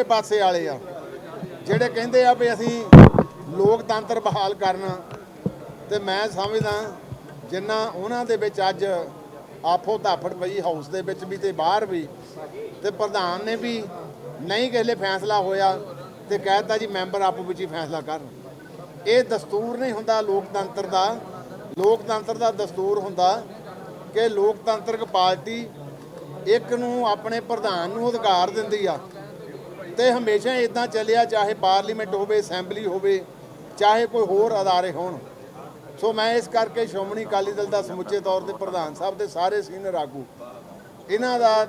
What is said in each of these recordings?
ਦੂਸਰੇ ਪਾਸੇ ਵਾਲੇ ਆ, ਜਿਹੜੇ ਕਹਿੰਦੇ ਆ ਵੀ ਅਸੀਂ ਲੋਕਤੰਤਰ ਬਹਾਲ ਕਰਨਾ। ਤੇ ਮੈਂ ਸਮਝਦਾ, ਜਿੰਨਾ ਉਹਨਾਂ ਦੇ ਵਿੱਚ ਅੱਜ ਆਪੋ ਧਾਫੜ ਪਈ, ਹਾਊਸ ਦੇ ਵਿੱਚ ਵੀ ਤੇ ਬਾਹਰ ਵੀ, ਤੇ ਪ੍ਰਧਾਨ ਨੇ ਵੀ ਨਹੀਂ ਕਿਸੇ ਫੈਸਲਾ ਹੋਇਆ ਤੇ ਕਹਿਤਾ ਜੀ ਮੈਂਬਰ ਆਪੋ ਵਿੱਚ ਹੀ ਫੈਸਲਾ ਕਰਨ। ਇਹ ਦਸਤੂਰ ਨਹੀਂ ਹੁੰਦਾ ਲੋਕਤੰਤਰ ਦਾ। ਲੋਕਤੰਤਰ ਦਾ ਦਸਤੂਰ ਹੁੰਦਾ ਕਿ ਲੋਕਤੰਤਰਕ ਪਾਰਟੀ ਇੱਕ ਨੂੰ ਆਪਣੇ ਪ੍ਰਧਾਨ ਨੂੰ ਅਧਿਕਾਰ ਦਿੰਦੀ ਆ। ਤੇ ਹਮੇਸ਼ਾ ਇਦਾਂ ਚੱਲਿਆ, ਚਾਹੇ ਪਾਰਲੀਮੈਂਟ ਹੋਵੇ, ਅਸੈਂਬਲੀ ਹੋਵੇ, ਚਾਹੇ ਕੋਈ ਹੋਰ ਅਦਾਰੇ ਹੋਣ। ਸੋ ਮੈਂ ਇਸ ਕਰਕੇ ਸ਼੍ਰੋਮਣੀ ਅਕਾਲੀ ਦਲ ਦਾ ਸਮੁੱਚੇ ਤੌਰ ਤੇ ਪ੍ਰਧਾਨ ਸਾਹਿਬ ਦੇ ਸਾਰੇ ਸੀਨੀਅਰ ਆਗੂ, ਇਹਨਾਂ ਦਾ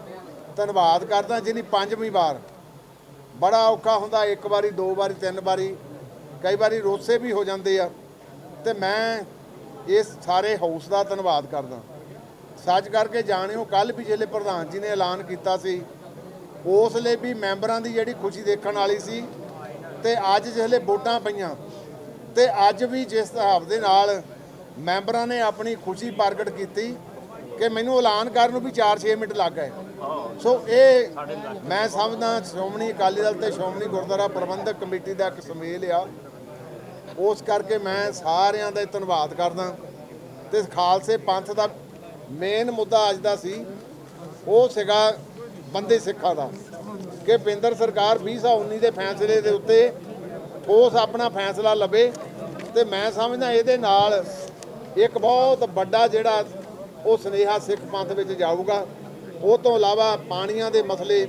ਧੰਨਵਾਦ ਕਰਦਾ ਜਿਹਨੀ ਪੰਜਵੀਂ ਵਾਰ। ਬੜਾ ਔਖਾ ਹੁੰਦਾ, ਇੱਕ ਵਾਰੀ, ਦੋ ਵਾਰੀ, ਤਿੰਨ ਵਾਰੀ, ਕਈ ਵਾਰੀ ਰੋਸੇ ਵੀ ਹੋ ਜਾਂਦੇ ਆ। ਤੇ ਮੈਂ ਇਸ ਸਾਰੇ ਹਾਊਸ ਦਾ ਧੰਨਵਾਦ ਕਰਦਾ। ਸੱਚ ਕਰਕੇ ਜਾਣਿਓ ਕੱਲ ਵੀ ਜਿਹੜੇ ਪ੍ਰਧਾਨ ਜੀ ਨੇ ਐਲਾਨ ਕੀਤਾ ਸੀ ਉਸ ਲਈ ਵੀ ਮੈਂਬਰਾਂ ਦੀ ਜਿਹੜੀ ਖੁਸ਼ੀ ਦੇਖਣ ਵਾਲੀ ਸੀ ਤੇ ਅੱਜ ਜਿਹੜੇ ਵੋਟਾਂ ਪਈਆਂ ਤੇ ਅੱਜ ਵੀ ਜਿਸ ਹਿਸਾਬ ਦੇ ਨਾਲ ਮੈਂਬਰਾਂ ਨੇ ਆਪਣੀ ਖੁਸ਼ੀ ਪ੍ਰਗਟ ਕੀਤੀ ਕਿ ਮੈਨੂੰ ਐਲਾਨ ਕਰਨ ਨੂੰ ਵੀ 4-6 ਮਿੰਟ ਲੱਗ ਗਏ। ਸੋ ਇਹ ਮੈਂ ਸਮਝਦਾ ਸ਼੍ਰੋਮਣੀ ਅਕਾਲੀ ਦਲ ਤੇ ਸ਼੍ਰੋਮਣੀ ਗੁਰਦੁਆਰਾ ਪ੍ਰਬੰਧਕ ਕਮੇਟੀ ਦਾ ਇੱਕ ਸੁਮੇਲ ਆ। ਉਸ ਕਰਕੇ ਮੈਂ ਸਾਰਿਆਂ ਦਾ ਧੰਨਵਾਦ ਕਰਦਾ। ਤੇ ਖਾਲਸੇ ਪੰਥ ਦਾ ਮੇਨ ਮੁੱਦਾ ਅੱਜ ਦਾ ਸੀ, ਉਹ ਸੀਗਾ ਬੰਦੇ ਸਿੱਖਾਂ ਦਾ ਕਿ ਕੇਂਦਰ ਸਰਕਾਰ 2019 ਦੇ ਫੈਸਲੇ ਦੇ ਉੱਤੇ ਠੋਸ ਆਪਣਾ ਫੈਸਲਾ ਲਵੇ ਤੇ ਮੈਂ ਸਮਝਦਾ ਇਹਦੇ ਨਾਲ ਇੱਕ ਬਹੁਤ ਵੱਡਾ ਜਿਹੜਾ ਉਹ ਸੁਨੇਹਾ ਸਿੱਖ ਪੰਥ ਵਿੱਚ ਜਾਊਗਾ। ਉਹ ਤੋਂ ਇਲਾਵਾ ਪਾਣੀਆਂ ਦੇ ਮਸਲੇ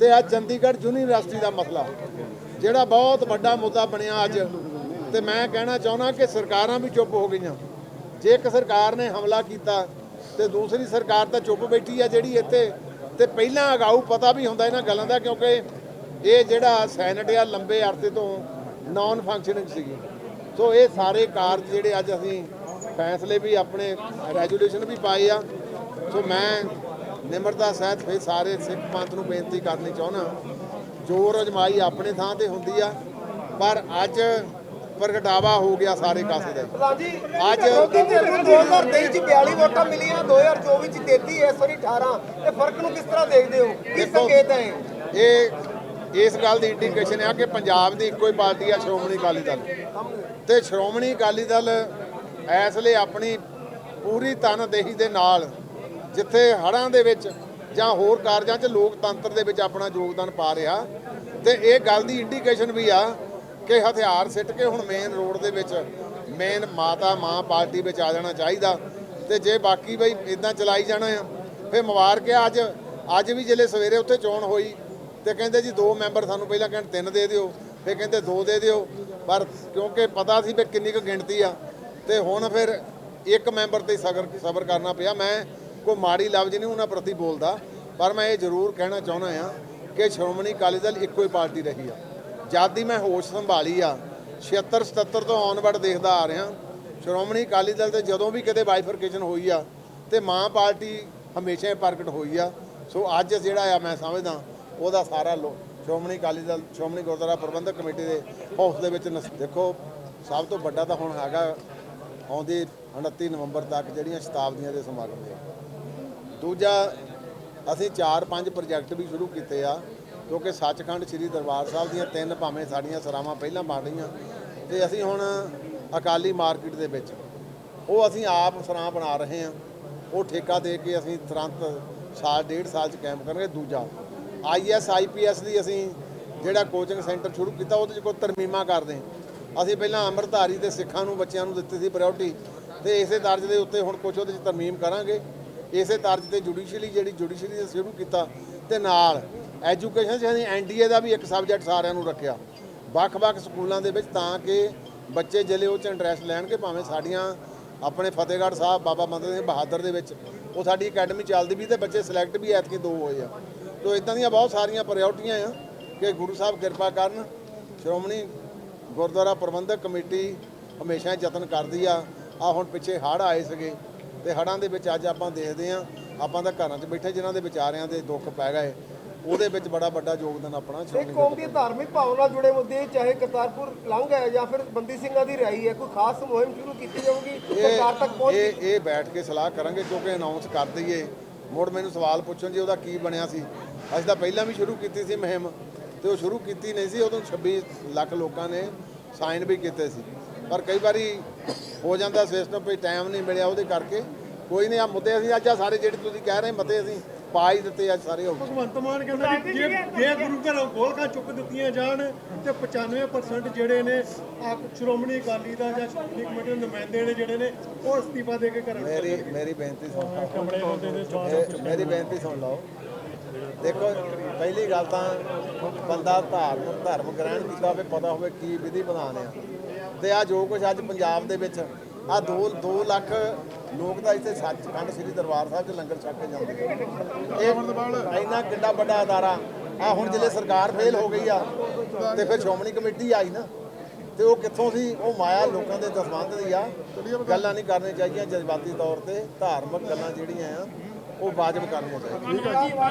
ਤੇ ਆ ਚੰਡੀਗੜ੍ਹ ਯੂਨੀਵਰਸਿਟੀ ਦਾ ਮਸਲਾ, ਜਿਹੜਾ ਬਹੁਤ ਵੱਡਾ ਮੁੱਦਾ ਬਣਿਆ ਅੱਜ। ਤੇ ਮੈਂ ਕਹਿਣਾ ਚਾਹੁੰਦਾ ਕਿ ਸਰਕਾਰਾਂ ਵੀ ਚੁੱਪ ਹੋ ਗਈਆਂ। ਜੇ ਇੱਕ ਸਰਕਾਰ ਨੇ ਹਮਲਾ ਕੀਤਾ ਤੇ ਦੂਸਰੀ ਸਰਕਾਰ ਤਾਂ ਚੁੱਪ ਬੈਠੀ ਆ ਜਿਹੜੀ ਇੱਥੇ ਤੇ ਪਹਿਲਾਂ ਅਗਾਊ ਪਤਾ ਵੀ ਹੁੰਦਾ ਇਹਨਾਂ ਗੱਲਾਂ ਦਾ, ਕਿਉਂਕਿ ਇਹ ਜਿਹੜਾ ਸੈਨੇਟ ਆ ਲੰਬੇ ਅਰਸੇ ਤੋਂ ਨਾਨ ਫੰਕਸ਼ਨਿੰਗ ਸੀਗੀ। ਸੋ ਇਹ ਸਾਰੇ ਕਾਰਜ ਜਿਹੜੇ ਅੱਜ ਅਸੀਂ ਫੈਸਲੇ ਵੀ ਆਪਣੇ ਰੈਜੂਲੇਸ਼ਨ ਵੀ ਪਾਏ ਆ। ਸੋ ਮੈਂ ਨਿਮਰਤਾ ਸਹਿਤ ਫਿਰ ਸਾਰੇ ਸਿੱਖ ਪੰਥ ਨੂੰ ਬੇਨਤੀ ਕਰਨੀ ਚਾਹੁੰਦਾ। ਜੋਰ ਅਜਮਾਈ ਆਪਣੇ ਥਾਂ ਤੇ ਹੁੰਦੀ ਆ, ਪਰ ਅੱਜ ਪ੍ਰਗਟਾਵਾ ਹੋ ਗਿਆ ਸਾਰੇ ਕਾਸੇ ਦਾ ਪ੍ਰਧਾਨ ਜੀ ਅੱਜ ਵਿਰੋਧੀ ਧਿਰ ਨੂੰ 2023 ਚ 42 ਵੋਟਾਂ ਮਿਲੀਆਂ 2024 ਚ 33 ਇਸ ਵਾਰੀ 18 ਇਹ ਫ਼ਰਕ ਨੂੰ ਕਿਸ ਤਰ੍ਹਾਂ ਦੇਖਦੇ ਹੋ? ਕੀ ਸੰਕੇਤ ਹੈ ਇਹ? ਇਸ ਗੱਲ ਦੀ ਇੰਡੀਕੇਸ਼ਨ ਹੈ ਕਿ ਪੰਜਾਬ ਦੀ ਇੱਕੋ ਹੀ ਪਾਰਟੀ ਆ ਸ਼੍ਰੋਮਣੀ ਅਕਾਲੀ ਦਲ। ਤੇ ਸ਼੍ਰੋਮਣੀ ਅਕਾਲੀ ਦਲ ਇਸ ਲਈ ਆਪਣੀ ਪੂਰੀ ਤਨਦੇਹੀ ਦੇ ਨਾਲ ਜਿੱਥੇ ਹੜ੍ਹਾਂ ਦੇ ਵਿੱਚ ਜਾਂ ਹੋਰ ਕਾਰਜਾਂ 'ਚ ਲੋਕਤੰਤਰ ਦੇ ਵਿੱਚ ਆਪਣਾ ਯੋਗਦਾਨ ਪਾ ਰਿਹਾ ਤੇ ਇਹ ਗੱਲ ਦੀ ਇੰਡੀਕੇਸ਼ਨ ਵੀ ਆ ਕਿ ਹਥਿਆਰ ਸਿੱਟ ਕੇ ਹੁਣ ਮੇਨ ਰੋਡ ਦੇ ਵਿੱਚ ਮੇਨ ਮਾਤਾ ਮਾਂ ਪਾਰਟੀ ਵਿੱਚ ਆ ਜਾਣਾ ਚਾਹੀਦਾ ਤੇ ਜੇ ਬਾਕੀ ਬਈ ਇਦਾਂ ਚਲਾਈ ਜਾਣਾ ਆ ਫੇ ਮੁਬਾਰਕ ਆ ਅੱਜ ਅੱਜ ਵੀ ਜਿਹੜੇ ਸਵੇਰੇ ਉੱਥੇ ਚੋਣ ਹੋਈ ਤੇ ਕਹਿੰਦੇ ਜੀ ਦੋ ਮੈਂਬਰ ਸਾਨੂੰ ਪਹਿਲਾਂ ਕਹਿਣ ਤਿੰਨ ਦੇ ਦਿਓ ਫੇ ਕਹਿੰਦੇ ਦੋ ਦੇ ਦਿਓ, ਪਰ ਕਿਉਂਕਿ ਪਤਾ ਸੀ ਵੀ ਕਿੰਨੀ ਕੁ ਗਿਣਤੀ ਆ ਤੇ ਹੁਣ ਫਿਰ ਇੱਕ ਮੈਂਬਰ ਤੇ ਸਬਰ ਸਬਰ ਕਰਨਾ ਪਿਆ। ਮੈਂ ਕੋਈ ਮਾੜੀ ਲਫ਼ਜ਼ ਨਹੀਂ ਉਹਨਾਂ ਪ੍ਰਤੀ ਬੋਲਦਾ, ਪਰ ਮੈਂ ਇਹ ਜ਼ਰੂਰ ਕਹਿਣਾ ਚਾਹੁੰਦਾ ਆ ਕਿ ਸ਼੍ਰੋਮਣੀ ਅਕਾਲੀ ਦਲ ਇੱਕੋ ਹੀ ਪਾਰਟੀ ਰਹੀ ਆ। ਜਦ ਦੀ ਮੈਂ ਹੋਸ਼ ਸੰਭਾਲੀ ਆ 76 77 ਤੋਂ ਔਨਵਰਡ ਦੇਖਦਾ ਆ ਰਿਹਾ, ਸ਼੍ਰੋਮਣੀ ਅਕਾਲੀ ਦਲ ਤੇ ਜਦੋਂ ਵੀ ਕਿਤੇ ਬਾਈਫਰਕੇਸ਼ਨ ਹੋਈ ਆ, ਤੇ ਮਾਂ ਪਾਰਟੀ ਹਮੇਸ਼ਾ ਹੀ ਪ੍ਰਗਟ ਹੋਈ ਆ। ਸੋ ਅੱਜ ਜਿਹੜਾ ਆ ਮੈਂ ਸਮਝਦਾ, ਉਹਦਾ ਸਾਰਾ ਲੋ, ਸ਼੍ਰੋਮਣੀ ਅਕਾਲੀ ਦਲ, ਸ਼੍ਰੋਮਣੀ ਗੁਰਦੁਆਰਾ ਪ੍ਰਬੰਧਕ ਕਮੇਟੀ ਦੇ ਹੌਸ ਦੇ ਵਿੱਚ ਨਸ- ਦੇਖੋ, ਸਭ ਤੋਂ ਵੱਡਾ ਤਾਂ ਹੁਣ ਹੈਗਾ ਆਉਂਦੀ 29 ਨਵੰਬਰ ਤੱਕ ਜਿਹੜੀਆਂ ਸ਼ਤਾਬਦੀਆਂ ਦੇ ਸਮਾਗਮ ਨੇ। ਦੂਜਾ ਅਸੀਂ 4-5 ਪ੍ਰੋਜੈਕਟ ਵੀ ਸ਼ੁਰੂ ਕੀਤੇ ਆ ਕਿਉਂਕਿ ਸੱਚਖੰਡ ਸ੍ਰੀ ਦਰਬਾਰ ਸਾਹਿਬ ਦੀਆਂ ਤਿੰਨ ਭਾਵੇਂ ਸਾਡੀਆਂ ਸਰਾਵਾਂ ਪਹਿਲਾਂ ਬਣ ਰਹੀਆਂ। ਤੇ ਅਸੀਂ ਹੁਣ ਅਕਾਲੀ ਮਾਰਕੀਟ ਦੇ ਵਿੱਚ, ਉਹ ਅਸੀਂ ਆਪ ਸਰਾਂ ਬਣਾ ਰਹੇ ਹਾਂ। ਉਹ ਠੇਕਾ ਦੇ ਕੇ ਅਸੀਂ ਤੁਰੰਤ ਸਾਲ, ਡੇਢ ਸਾਲ ਚ ਕੈਂਪ ਕਰਾਂਗੇ ਦੂਜਾ। ਆਈਐਸ ਆਈਪੀਐਸ ਦੀ ਅਸੀਂ ਜਿਹੜਾ ਕੋਚਿੰਗ ਸੈਂਟਰ ਸ਼ੁਰੂ ਕੀਤਾ, ਉਹਦੇ ਚ ਕੋਈ ਤਰਮੀਮਾ ਕਰਦੇ ਅਸੀਂ ਪਹਿਲਾਂ ਅੰਮ੍ਰਿਤਧਾਰੀ ਤੇ ਸਿੱਖਾਂ ਨੂੰ, ਬੱਚਿਆਂ ਨੂੰ ਦਿੱਤੀ ਸੀ ਪ੍ਰਾਇੋਰਟੀ ਤੇ ਇਸੇ ਦਰਜ ਦੇ ਉੱਤੇ ਹੁਣ ਕੁਝ ਉਹਦੇ ਚ ਤਰਮੀਮ ਕਰਾਂਗੇ। ਇਸੇ ਤਰਜ਼ ਤੇ ਜੁਡੀਸ਼ੀਅਲੀ ਜਿਹੜੀ ਜੁਡੀਸ਼ੀਅਲੀ ਦਾ ਸ਼ੁਰੂ ਕੀਤਾ ਤੇ ਨਾਲ ਐਜੂਕੇਸ਼ਨ 'ਚ ਅਸੀਂ ਐਨਡੀਏ ਦਾ ਵੀ ਇੱਕ ਸਬਜੈਕਟ ਸਾਰਿਆਂ ਨੂੰ ਰੱਖਿਆ। ਵੱਖ-ਵੱਖ ਸਕੂਲਾਂ ਦੇ ਵਿੱਚ ਤਾਂ ਕਿ ਬੱਚੇ ਜਿਹੜੇ ਉਹ 'ਚ ਇੰਟਰਸਟ ਲੈਣਗੇ ਭਾਵੇਂ ਸਾਡੀਆਂ ਆਪਣੇ ਫਤਿਹਗੜ੍ਹ ਸਾਹਿਬ, ਬਾਬਾ ਬੰਦਾ ਸਿੰਘ ਬਹਾਦਰ ਦੇ ਵਿੱਚ ਉਹ ਸਾਡੀ ਅਕੈਡਮੀ ਚੱਲਦੀ ਵੀ ਤੇ ਬੱਚੇ ਸਿਲੈਕਟ ਵੀ ਐਤਕੀ ਦੋ ਹੋਏ ਆ। ਤੋ ਇਦਾਂ ਦੀਆਂ ਬਹੁਤ ਸਾਰੀਆਂ ਪ੍ਰਾਇੋਰਟੀਆਂ ਆ ਕਿ ਗੁਰੂ ਸਾਹਿਬ ਕਿਰਪਾ ਕਰਨ, ਸ਼੍ਰੋਮਣੀ ਗੁਰਦੁਆਰਾ ਪ੍ਰਬੰਧਕ ਕਮੇਟੀ ਹਮੇਸ਼ਾ ਯਤਨ ਕਰਦੀ ਆ। ਆ ਹੁਣ ਪਿੱਛੇ ਹੜ੍ਹ ਆਏ ਸੀਗੇ। ਤੇ ਹੜ੍ਹਾਂ ਦੇ ਵਿੱਚ ਅੱਜ ਆਪਾਂ ਦੇਖਦੇ ਆ ਆਪਾਂ ਤਾਂ ਘਰਾਂ 'ਚ ਬੈਠੇ ਜਿਨ੍ਹਾਂ ਦੇ ਵਿਚਾਰਿਆਂ ਦੇ ਦੁੱਖ ਪੈ ਗਏ ਉਹਦੇ ਵਿੱਚ ਬੜਾ ਵੱਡਾ ਯੋਗਦਾਨ ਆਪਣਾ ਇਹ ਸ਼੍ਰੋਮਣੀ ਕੌਮ ਦੀ ਧਾਰਮਿਕ ਭਾਵਨਾ ਨਾਲ ਜੁੜੇ ਮੁੱਦੇ ਚਾਹੇ ਕਰਤਾਰਪੁਰ ਲੰਘ ਹੈ ਜਾਂ ਫਿਰ ਬੰਦੀ ਸਿੰਘਾਂ ਦੀ ਰਿਹਾਈ ਹੈ ਕੋਈ ਖਾਸ ਮੁਹਿੰਮ ਸ਼ੁਰੂ ਕੀਤੀ ਜਾਊਗੀ ਸਰਕਾਰ ਤੱਕ ਪਹੁੰਚ ਇਹ ਇਹ ਬੈਠ ਕੇ ਸਲਾਹ ਕਰਾਂਗੇ ਕਿਉਂਕਿ ਅਨਾਉਂਸ ਕਰ ਦਈਏ। ਮੁੜ ਮੈਨੂੰ ਸਵਾਲ ਪੁੱਛਣ ਜੀ ਉਹਦਾ ਕੀ ਬਣਿਆ ਸੀ? ਅਸੀਂ ਤਾਂ ਪਹਿਲਾਂ ਵੀ ਸ਼ੁਰੂ ਕੀਤੀ ਸੀ ਮੁਹਿੰਮ ਤੇ ਉਹ ਸ਼ੁਰੂ ਕੀਤੀ ਨਹੀਂ ਸੀ ਉਦੋਂ 26 ਲੱਖ ਲੋਕਾਂ ਨੇ ਸਾਈਨ ਵੀ ਕੀਤੇ ਸੀ। ਪਰ ਕਈ ਵਾਰੀ ਹੋ ਜਾਂਦਾ ਸਿਸਟਮ ਵੀ ਟਾਈਮ ਨਹੀਂ ਮਿਲਿਆ ਉਹਦੇ ਕਰਕੇ ਕੋਈ ਨਹੀਂ ਆ ਮੁੱਦੇ ਅਸੀਂ ਅੱਜ ਸਾਰੇ ਜਿਹੜੇ ਤੁਸੀਂ ਕਹਿ ਰਹੇ ਮਤੇ ਅਸੀਂ ਪਾ ਹੀ ਦਿੱਤੇ ਅੱਜ ਸਾਰੇ ਹੋ ਗਏ। ਭਗਵੰਤ ਮਾਨ ਕਹਿੰਦਾ ਵੀ ਜੇ ਜੇ ਗੁਰੂ ਘਰੋਂ ਗੋਲਕਾਂ ਚੁੱਕ ਦਿੱਤੀਆਂ ਜਾਣ ਤੇ 95% ਜਿਹੜੇ ਨੇ ਆ ਸ਼੍ਰੋਮਣੀ ਅਕਾਲੀ ਦਾ ਜਾਂ ਸ਼੍ਰੋਮਣੀ ਕਮੇਟੀ ਦੇ ਨੁਮਾਇੰਦੇ ਨੇ ਜਿਹੜੇ ਨੇ ਉਹ ਅਸਤੀਫਾ ਦੇ ਕੇ ਘਰਾਂ ਮੇਰੀ ਮੇਰੀ ਬੇਨਤੀ ਸੁਣ ਲਓ। ਮੇਰੀ ਬੇਨਤੀ ਸੁਣ ਲਓ। ਦੇਖੋ ਪਹਿਲੀ ਗੱਲ ਤਾਂ ਬੰਦਾ ਧਾਰਮ ਧਰਮ ਗ੍ਰਹਿਣ ਕੀਤਾ ਹੋਵੇ ਪਤਾ ਹੋਵੇ ਕੀ ਵਿਧੀ ਆ। ਤੇ ਆ ਜੋ ਕੁਝ ਅੱਜ ਪੰਜਾਬ ਦੇ ਵਿੱਚ ਆ 2 2 ਲੱਖ ਲੋਕ ਤਾਂ ਇੱਥੇ ਸੱਚਖੰਡ ਸ੍ਰੀ ਦਰਬਾਰ ਸਾਹਿਬ 'ਚ ਲੰਗਰ ਛਕ ਕੇ ਜਾਂਦੇ ਆ। ਇਹ ਇੰਨਾ ਕਿੰਨਾ ਵੱਡਾ ਅਦਾਰਾ ਆ ਹੁਣ ਜਿਹੜੇ ਸਰਕਾਰ ਫੇਲ ਹੋ ਗਈ ਆ, ਤੇ ਫਿਰ ਸ਼੍ਰੋਮਣੀ ਕਮੇਟੀ ਆਈ ਨਾ, ਤੇ ਉਹ ਕਿੱਥੋਂ ਸੀ? ਉਹ ਮਾਇਆ ਲੋਕਾਂ ਦੇ ਦਸਵੰਧ ਦੀ ਆ। ਗੱਲਾਂ ਨਹੀਂ ਕਰਨੀਆਂ ਚਾਹੀਦੀਆਂ ਜਜ਼ਬਾਤੀ ਤੌਰ ਤੇ, ਧਾਰਮਿਕ ਗੱਲਾਂ ਜਿਹੜੀਆਂ ਆ, ਉਹ ਵਾਜਬ ਕਰਨੀਆਂ ਚਾਹੀਦੀਆਂ।